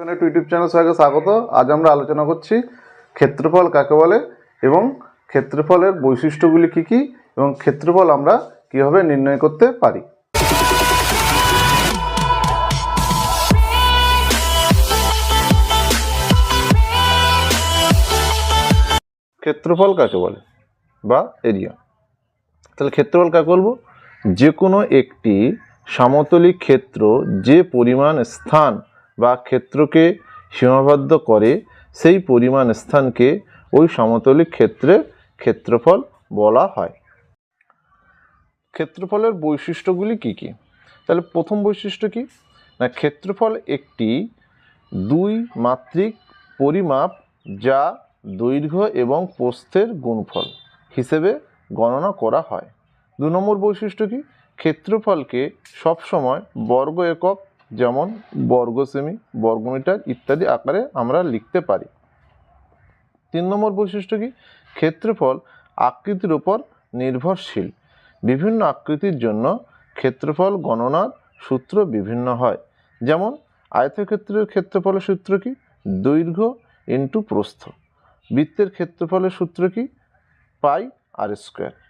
এখানে YouTube channel সবাইকে স্বাগত। আজ আমরা আলোচনা করছি ক্ষেত্রফল কাকে বলে এবং ক্ষেত্রফলের বৈশিষ্ট্যগুলি কি কি এবং ক্ষেত্রফল আমরা কীভাবে নির্ণয় করতে পারি। ক্ষেত্রফল কাকে বলে বা এরিয়া? তাহলে ক্ষেত্রফল কাকে বলব? যে কোনো একটি সমতলিক ক্ষেত্র যে পরিমাণ স্থান বা ক্ষেত্রকে সীমাবদ্ধ করে সেই পরিমাণ স্থানকে ওই সমতলিক ক্ষেত্রের ক্ষেত্রফল বলা হয়। ক্ষেত্রফলের বৈশিষ্ট্যগুলি কি কি? তাহলে প্রথম বৈশিষ্ট্য কি? না, ক্ষেত্রফল একটি দুই মাত্রিক পরিমাপ যা দৈর্ঘ্য এবং প্রস্থের গুণফল হিসেবে গণনা করা হয়। দু নম্বর বৈশিষ্ট্য কি? ক্ষেত্রফলকে সবসময় বর্গ একক যেমন বর্গ সেমি বর্গমিটার ইত্যাদি আকারে আমরা লিখতে পারি। তিন নম্বর বৈশিষ্ট্য কি? ক্ষেত্রফল আকৃতির উপর নির্ভরশীল। বিভিন্ন আকৃতির জন্য ক্ষেত্রফল গণনার সূত্র বিভিন্ন হয়। যেমন আয়তক্ষেত্রের ক্ষেত্রফলের সূত্র কি? দৈর্ঘ্য ইন্টু প্রস্থ। বৃত্তের ক্ষেত্রফলের সূত্র কি? Pi r square.